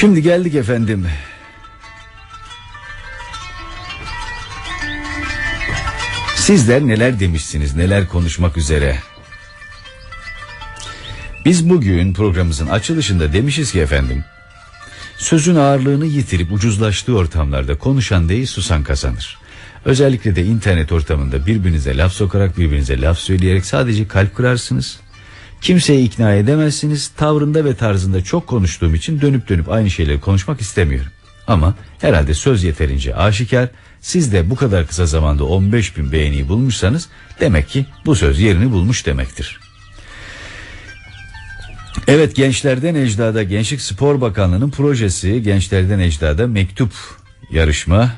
Şimdi geldik efendim. Sizler neler demişsiniz, neler konuşmak üzere. Biz bugün programımızın açılışında demişiz ki efendim, sözün ağırlığını yitirip ucuzlaştığı ortamlarda konuşan değil susan kazanır. Özellikle de internet ortamında birbirinize laf sokarak birbirinize laf söyleyerek sadece kalp kırarsınız. Kimseyi ikna edemezsiniz. Tavrında ve tarzında çok konuştuğum için dönüp dönüp aynı şeyleri konuşmak istemiyorum. Ama herhalde söz yeterince aşikar. Siz de bu kadar kısa zamanda 15 bin beğeniyi bulmuşsanız demek ki bu söz yerini bulmuş demektir. Evet Gençlerden Ecdada Gençlik Spor Bakanlığı'nın projesi Gençlerden Ecdada mektup yarışma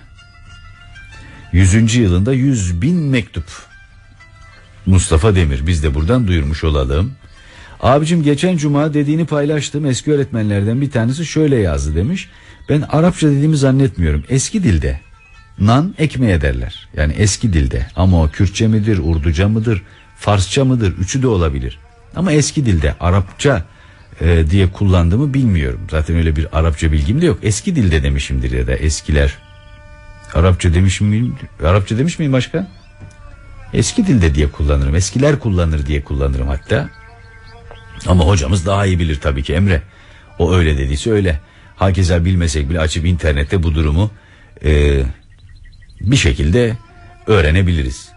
100. yılında 100 bin mektup. Mustafa Demir biz de buradan duyurmuş olalım. Abicim geçen cuma dediğini paylaştım. Eski öğretmenlerden bir tanesi şöyle yazdı demiş. Ben Arapça dediğimi zannetmiyorum. Eski dilde. Nan ekmeğe derler. Yani eski dilde. Ama o Kürtçe midir, Urduca mıdır, Farsça mıdır? Üçü de olabilir. Ama eski dilde Arapça e, diye kullandığımı bilmiyorum. Zaten öyle bir Arapça bilgim de yok. Eski dilde demişimdir ya da eskiler. Arapça demiş miyim? Arapça demiş miyim başka? Eski dilde diye kullanırım. Eskiler kullanır diye kullanırım hatta. Ama hocamız daha iyi bilir tabii ki Emre. O öyle dediyse öyle. Hakeza bilmesek bile açıp internette bu durumu e, bir şekilde öğrenebiliriz.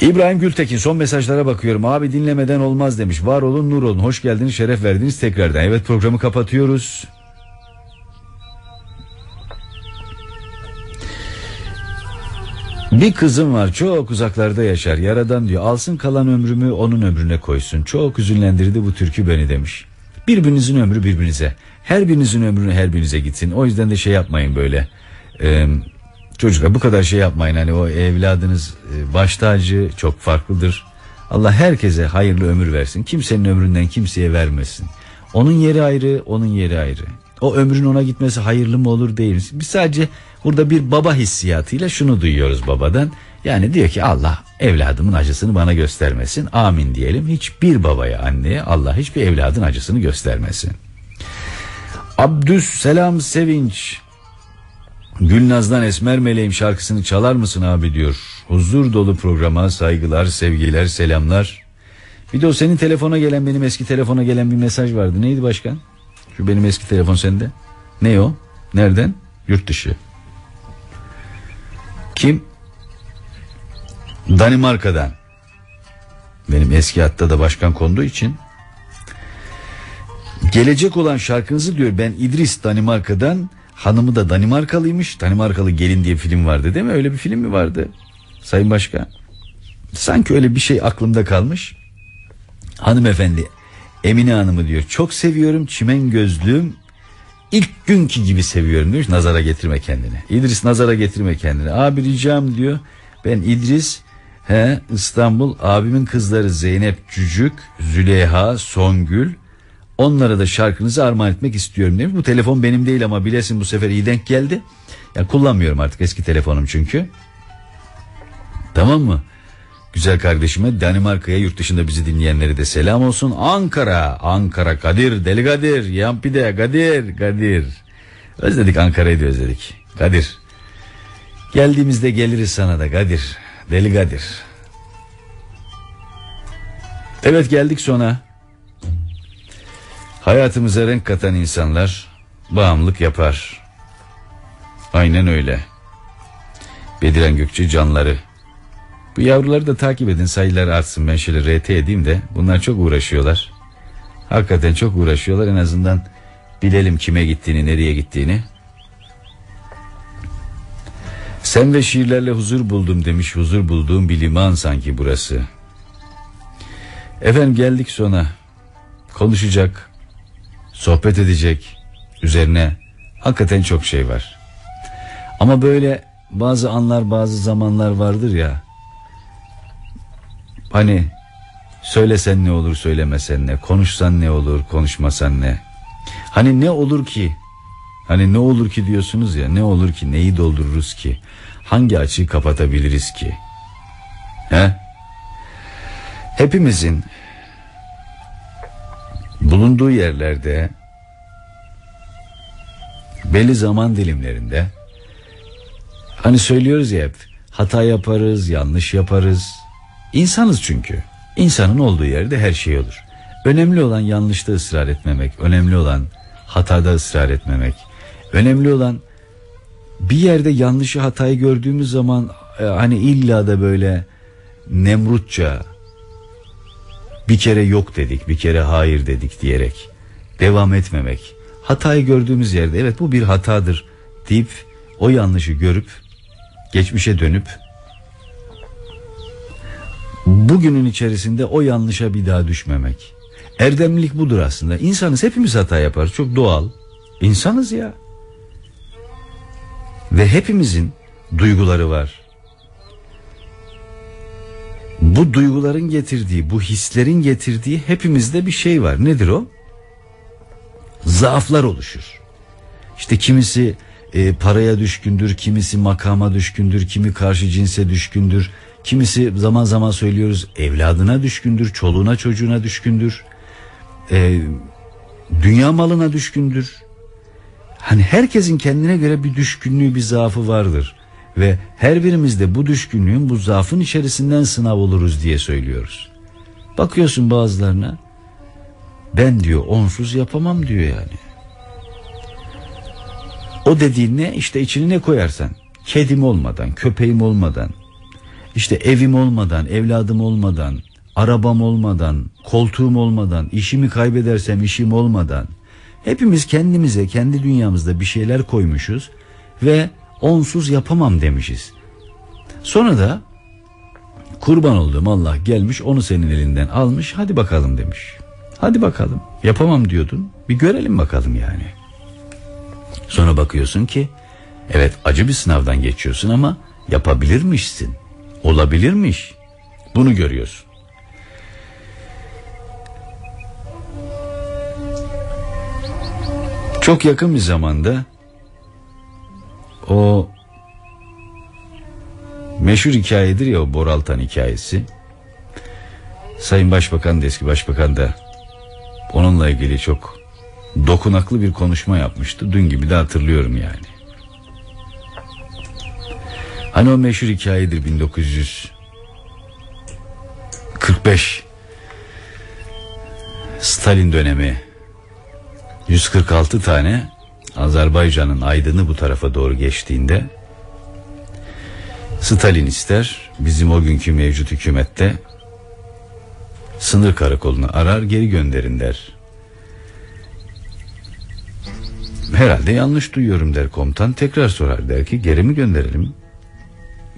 İbrahim Gültekin son mesajlara bakıyorum. Abi dinlemeden olmaz demiş. Var olun nur olun. Hoş geldiniz şeref verdiniz tekrardan. Evet programı kapatıyoruz. Bir kızım var çok uzaklarda yaşar yaradan diyor. Alsın kalan ömrümü onun ömrüne koysun. Çok üzünlendirdi bu türkü beni demiş. Birbirinizin ömrü birbirinize. Her birinizin ömrünü her birinize gitsin. O yüzden de şey yapmayın böyle. Ee, çocuklar bu kadar şey yapmayın. Hani o evladınız e, baş tacı çok farklıdır. Allah herkese hayırlı ömür versin. Kimsenin ömründen kimseye vermesin. Onun yeri ayrı onun yeri ayrı o ömrün ona gitmesi hayırlı mı olur değil mi? Biz sadece burada bir baba hissiyatıyla şunu duyuyoruz babadan. Yani diyor ki Allah evladımın acısını bana göstermesin. Amin diyelim. Hiçbir babaya anneye Allah hiçbir evladın acısını göstermesin. Abdüs Selam Sevinç Gülnaz'dan Esmer Meleğim şarkısını çalar mısın abi diyor. Huzur dolu programa saygılar, sevgiler, selamlar. Bir de o senin telefona gelen benim eski telefona gelen bir mesaj vardı. Neydi başkan? Şu benim eski telefon sende. Ne o? Nereden? Yurt dışı. Kim? Danimarka'dan. Benim eski hatta da başkan konduğu için. Gelecek olan şarkınızı diyor ben İdris Danimarka'dan hanımı da Danimarkalıymış. Danimarkalı Gelin diye film vardı değil mi? Öyle bir film mi vardı? Sayın Başkan. Sanki öyle bir şey aklımda kalmış. Hanımefendi Emine Hanım'ı diyor çok seviyorum çimen gözlüğüm ilk günkü gibi seviyorum diyor nazara getirme kendini. İdris nazara getirme kendini. Abi ricam diyor ben İdris he İstanbul abimin kızları Zeynep Cücük, Züleyha, Songül onlara da şarkınızı armağan etmek istiyorum demiş. Bu telefon benim değil ama bilesin bu sefer iyi denk geldi. Ya kullanmıyorum artık eski telefonum çünkü. Tamam mı? Güzel kardeşime Danimarka'ya yurt dışında bizi dinleyenleri de selam olsun. Ankara, Ankara Kadir, Deli Kadir, Yampide, Kadir, Kadir. Özledik Ankara'yı da özledik. Kadir. Geldiğimizde geliriz sana da Kadir. Deli Kadir. Evet geldik sona. Hayatımıza renk katan insanlar bağımlılık yapar. Aynen öyle. Bediren Gökçe canları. Bu yavruları da takip edin sayılar artsın ben şöyle RT edeyim de bunlar çok uğraşıyorlar. Hakikaten çok uğraşıyorlar en azından bilelim kime gittiğini nereye gittiğini. Sen ve şiirlerle huzur buldum demiş huzur bulduğum bir liman sanki burası. Efendim geldik sona konuşacak sohbet edecek üzerine hakikaten çok şey var. Ama böyle bazı anlar bazı zamanlar vardır ya Hani söylesen ne olur söylemesen ne konuşsan ne olur konuşmasan ne Hani ne olur ki Hani ne olur ki diyorsunuz ya ne olur ki neyi doldururuz ki hangi açıyı kapatabiliriz ki He? Hepimizin bulunduğu yerlerde belli zaman dilimlerinde hani söylüyoruz ya hep hata yaparız, yanlış yaparız. İnsanız çünkü. İnsanın olduğu yerde her şey olur. Önemli olan yanlışta ısrar etmemek, önemli olan hatada ısrar etmemek. Önemli olan bir yerde yanlışı hatayı gördüğümüz zaman e, hani illa da böyle Nemrutça bir kere yok dedik, bir kere hayır dedik diyerek devam etmemek. Hatayı gördüğümüz yerde evet bu bir hatadır deyip o yanlışı görüp geçmişe dönüp bugünün içerisinde o yanlışa bir daha düşmemek. Erdemlilik budur aslında. İnsanız hepimiz hata yaparız. Çok doğal. İnsanız ya. Ve hepimizin duyguları var. Bu duyguların getirdiği, bu hislerin getirdiği hepimizde bir şey var. Nedir o? Zaaflar oluşur. İşte kimisi e, paraya düşkündür, kimisi makama düşkündür, kimi karşı cinse düşkündür, kimisi zaman zaman söylüyoruz evladına düşkündür, çoluğuna çocuğuna düşkündür, e, dünya malına düşkündür. Hani herkesin kendine göre bir düşkünlüğü, bir zaafı vardır. Ve her birimizde bu düşkünlüğün, bu zaafın içerisinden sınav oluruz diye söylüyoruz. Bakıyorsun bazılarına, ben diyor onsuz yapamam diyor yani. O dediğin ne? İşte içine ne koyarsan. Kedim olmadan, köpeğim olmadan, işte evim olmadan, evladım olmadan, arabam olmadan, koltuğum olmadan, işimi kaybedersem işim olmadan, hepimiz kendimize, kendi dünyamızda bir şeyler koymuşuz ve onsuz yapamam demişiz. Sonra da kurban olduğum Allah gelmiş onu senin elinden almış hadi bakalım demiş. Hadi bakalım yapamam diyordun bir görelim bakalım yani. Sonra bakıyorsun ki evet acı bir sınavdan geçiyorsun ama yapabilirmişsin. Olabilirmiş. Bunu görüyorsun. Çok yakın bir zamanda o meşhur hikayedir ya o Boraltan hikayesi. Sayın Başbakan da eski başbakan da onunla ilgili çok dokunaklı bir konuşma yapmıştı. Dün gibi de hatırlıyorum yani. Hani o meşhur hikayedir 1945 Stalin dönemi 146 tane Azerbaycan'ın aydını bu tarafa doğru geçtiğinde Stalin ister bizim o günkü mevcut hükümette sınır karakolunu arar geri gönderin der. Herhalde yanlış duyuyorum der komutan tekrar sorar der ki geri mi gönderelim?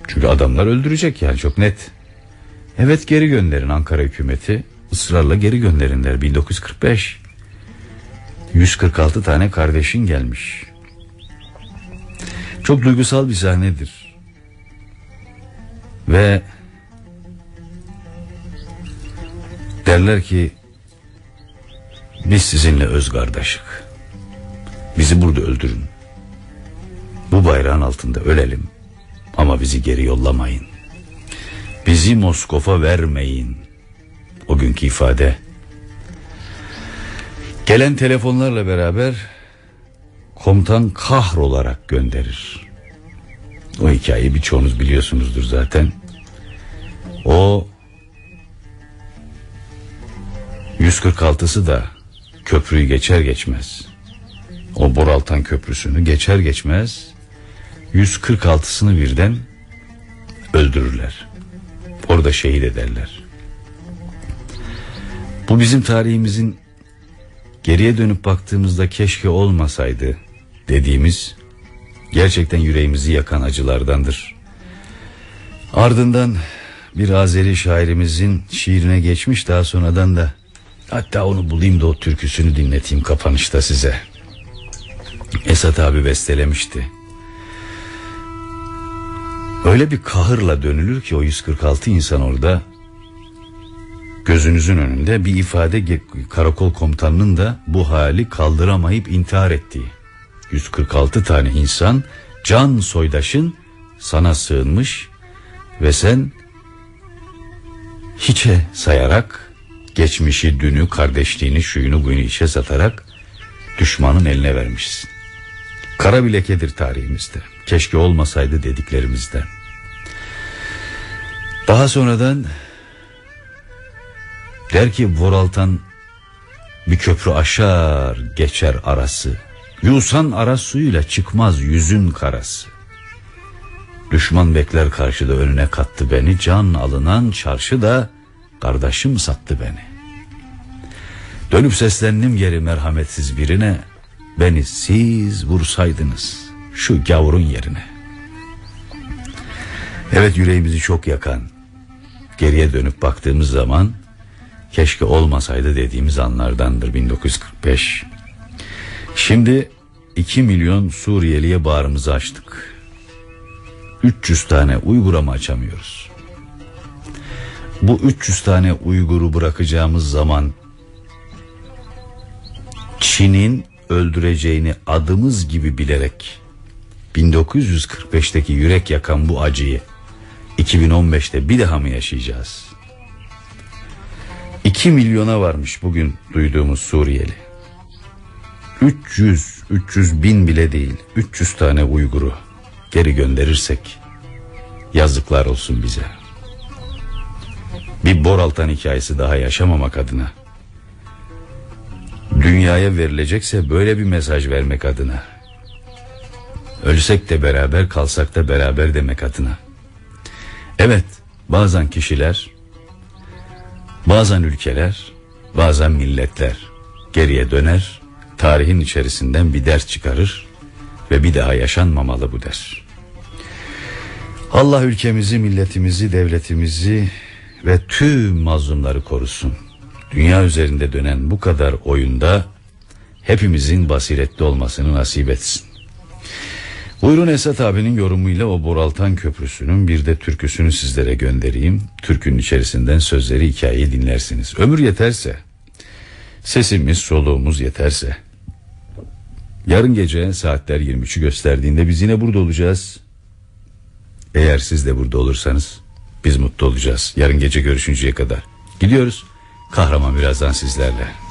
Çünkü adamlar öldürecek yani çok net. Evet geri gönderin Ankara hükümeti ısrarla geri gönderin der 1945. 146 tane kardeşin gelmiş. Çok duygusal bir sahnedir. Ve derler ki biz sizinle öz kardeşik. Bizi burada öldürün. Bu bayrağın altında ölelim. Ama bizi geri yollamayın. Bizi Moskova vermeyin. O günkü ifade Gelen telefonlarla beraber komutan kahrolarak gönderir. O hikayeyi birçoğunuz biliyorsunuzdur zaten. O 146'sı da köprüyü geçer geçmez. O Boraltan köprüsünü geçer geçmez 146'sını birden öldürürler. Orada şehit ederler. Bu bizim tarihimizin geriye dönüp baktığımızda keşke olmasaydı dediğimiz gerçekten yüreğimizi yakan acılardandır. Ardından bir Azeri şairimizin şiirine geçmiş daha sonradan da hatta onu bulayım da o türküsünü dinleteyim kapanışta size. Esat abi bestelemişti. Öyle bir kahırla dönülür ki o 146 insan orada gözünüzün önünde bir ifade karakol komutanının da bu hali kaldıramayıp intihar ettiği. 146 tane insan can soydaşın sana sığınmış ve sen hiçe sayarak geçmişi, dünü, kardeşliğini, şuyunu, buyunu işe satarak düşmanın eline vermişsin. Kara bir lekedir tarihimizde. Keşke olmasaydı dediklerimizden. Daha sonradan der ki Voraltan bir köprü aşar geçer arası. Yusan ara suyuyla çıkmaz yüzün karası. Düşman bekler karşıda önüne kattı beni. Can alınan çarşı da kardeşim sattı beni. Dönüp seslendim geri merhametsiz birine. Beni siz vursaydınız şu gavurun yerine. Evet yüreğimizi çok yakan. Geriye dönüp baktığımız zaman keşke olmasaydı dediğimiz anlardandır 1945. Şimdi 2 milyon Suriyeliye bağrımızı açtık. 300 tane Uygur'a mı açamıyoruz? Bu 300 tane Uygur'u bırakacağımız zaman Çin'in öldüreceğini adımız gibi bilerek 1945'teki yürek yakan bu acıyı 2015'te bir daha mı yaşayacağız? 2 milyona varmış bugün duyduğumuz Suriyeli. 300, 300 bin bile değil 300 tane Uygur'u geri gönderirsek yazıklar olsun bize. Bir Boraltan hikayesi daha yaşamamak adına. Dünyaya verilecekse böyle bir mesaj vermek adına. Ölsek de beraber kalsak da beraber demek adına. Evet bazen kişiler, bazen ülkeler, bazen milletler geriye döner, tarihin içerisinden bir ders çıkarır ve bir daha yaşanmamalı bu ders. Allah ülkemizi, milletimizi, devletimizi ve tüm mazlumları korusun. Dünya üzerinde dönen bu kadar oyunda hepimizin basiretli olmasını nasip etsin. Buyurun Esat abinin yorumuyla o Boraltan Köprüsü'nün bir de türküsünü sizlere göndereyim. Türkünün içerisinden sözleri hikayeyi dinlersiniz. Ömür yeterse, sesimiz soluğumuz yeterse. Yarın gece saatler 23'ü gösterdiğinde biz yine burada olacağız. Eğer siz de burada olursanız biz mutlu olacağız. Yarın gece görüşünceye kadar. Gidiyoruz. Kahraman birazdan sizlerle.